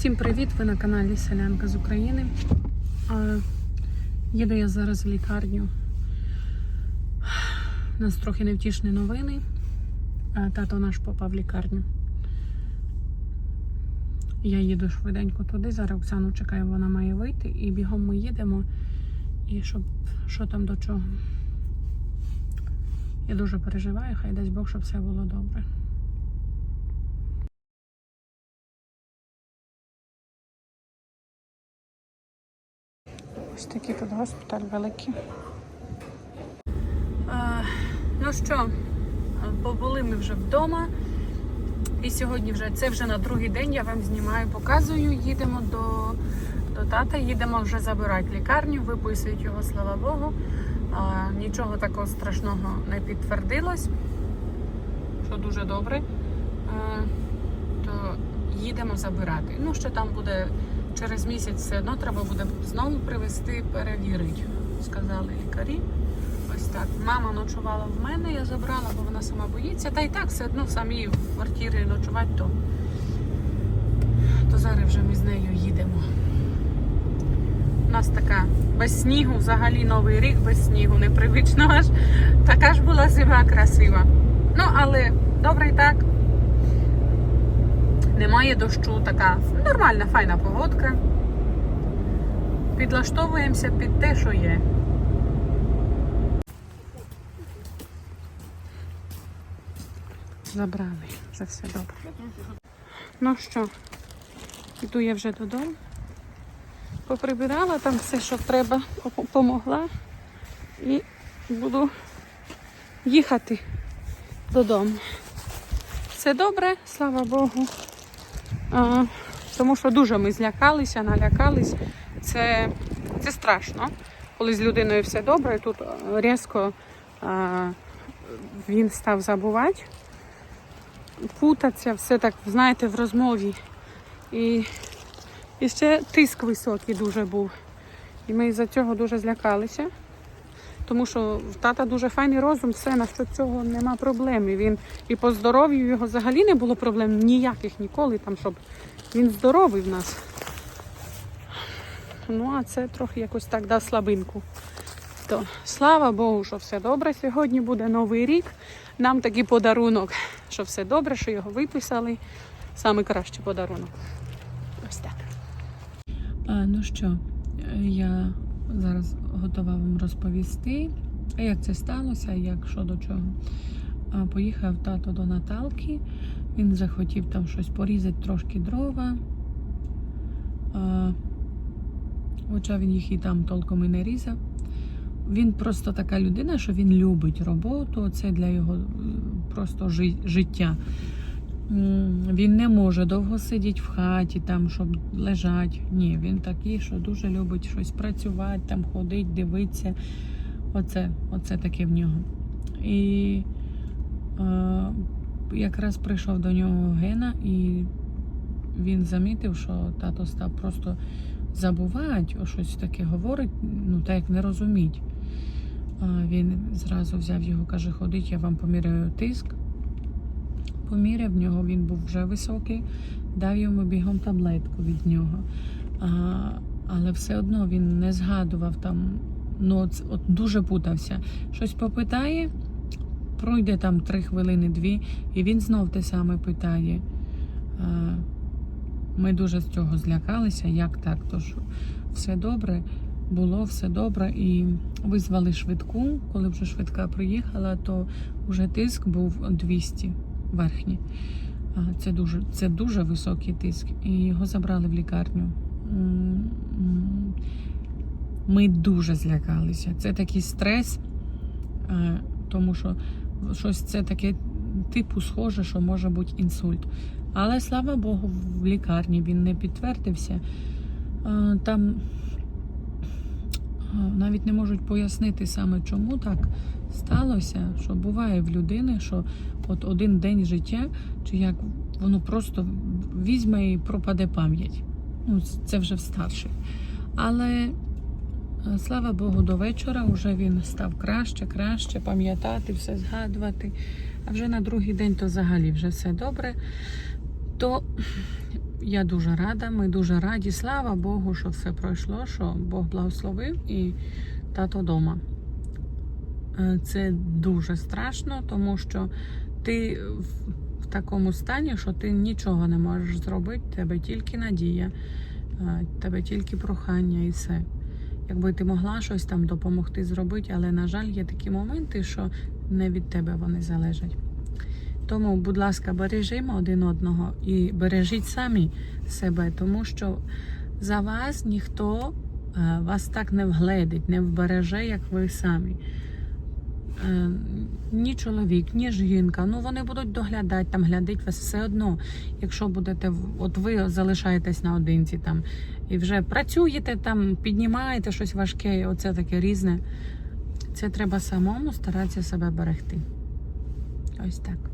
Всім привіт! Ви на каналі Селянка з України. Їду я зараз в лікарню. У нас трохи невтішні новини. Е, Тато наш попав в лікарню. Я їду швиденько туди. Зараз Оксану чекаю, вона має вийти. І бігом ми їдемо. І щоб що там до чого. Я дуже переживаю, хай дасть Бог, щоб все було добре. Ось такий тут госпіталь великий. Ну що, побули ми вже вдома. І сьогодні вже це вже на другий день я вам знімаю, показую. Їдемо до, до тата, їдемо вже забирати лікарню, виписують його, слава Богу. Нічого такого страшного не підтвердилось, що дуже добре. То їдемо забирати. Ну, що там буде через місяць все одно треба буде знову привезти, перевірити, сказали лікарі. Ось так. Мама ночувала в мене, я забрала, бо вона сама боїться. Та й так все одно самі в квартирі ночувати, то, то зараз вже ми з нею їдемо. У нас така без снігу, взагалі новий рік без снігу, непривично аж. Така ж була зима красива. Ну, але добре і так. Немає дощу, така нормальна, файна погодка. Підлаштовуємося під те, що є. Забрали, вже все добре. Ну що, йду я вже додому. Поприбирала там все, що треба, поп- помогла. І буду їхати додому. Все добре, слава Богу. Тому що дуже ми злякалися, налякались. Це, це страшно, коли з людиною все добре. Тут різко а, він став забувати, путатися, все так, знаєте, в розмові. І, і ще тиск високий дуже був. І ми з-за цього дуже злякалися. Тому що в тата дуже файний розум, все на що цього нема проблем. І він і по здоров'ю його взагалі не було проблем ніяких ніколи, там, щоб він здоровий в нас. Ну, а це трохи якось так дав слабинку. То слава Богу, що все добре. Сьогодні буде новий рік. Нам такий подарунок, що все добре, що його виписали. Саме кращий подарунок. Ось так. А, ну що, я зараз готова вам розповісти, як це сталося, як що до чого. Поїхав тато до Наталки. Він захотів там щось порізати, трошки дрова. Хоча він їх і там толком і не різав. Він просто така людина, що він любить роботу, це для його просто життя. Він не може довго сидіти в хаті, там, щоб лежати. Ні, він такий, що дуже любить щось працювати, там ходить, дивитися. Оце, оце таке в нього. І е, якраз прийшов до нього Гена, і він замітив, що тато став просто забувати, о щось таке говорить, ну так як не розуміть. А Він зразу взяв його, каже, ходить, я вам поміряю тиск. Поміряв в нього, він був вже високий, дав йому бігом таблетку від нього. А, але все одно він не згадував там, ну от, от дуже путався. Щось попитає, пройде там три хвилини, дві, і він знов те саме питає. А, ми дуже з цього злякалися, як так, тож все добре, було все добре. І визвали швидку. Коли вже швидка приїхала, то вже тиск був 200 верхній. А, Це дуже, це дуже високий тиск. І його забрали в лікарню. Ми дуже злякалися. Це такий стрес, тому що щось це таке типу схоже, що може бути інсульт. Але слава Богу, в лікарні він не підтвердився. Там навіть не можуть пояснити саме, чому так сталося, що буває в людини, що от один день життя, чи як воно просто візьме і пропаде пам'ять. Ну, це вже в старших. Але е, слава Богу, до вечора вже він став краще, краще пам'ятати, все згадувати. А вже на другий день то взагалі вже все добре. То я дуже рада, ми дуже раді. Слава Богу, що все пройшло, що Бог благословив і тато вдома. Е, Це дуже страшно, тому що ти в, такому стані, що ти нічого не можеш зробити, тебе тільки надія, е, тебе тільки прохання і все. Якби ти могла щось там допомогти зробити, але, на жаль, є такі моменти, що не від тебе вони залежать. Тому, будь ласка, бережімо один одного і бережіть самі себе, тому що за вас ніхто е, вас так не вгледить, не вбереже, як ви самі. Е, Ні чоловік, ні жінка. Ну вони будуть доглядати, там глядить вас все одно. Якщо будете, от ви залишаєтесь наодинці там і вже працюєте там, піднімаєте щось важке, оце таке різне. Це треба самому старатися себе берегти. Ось так.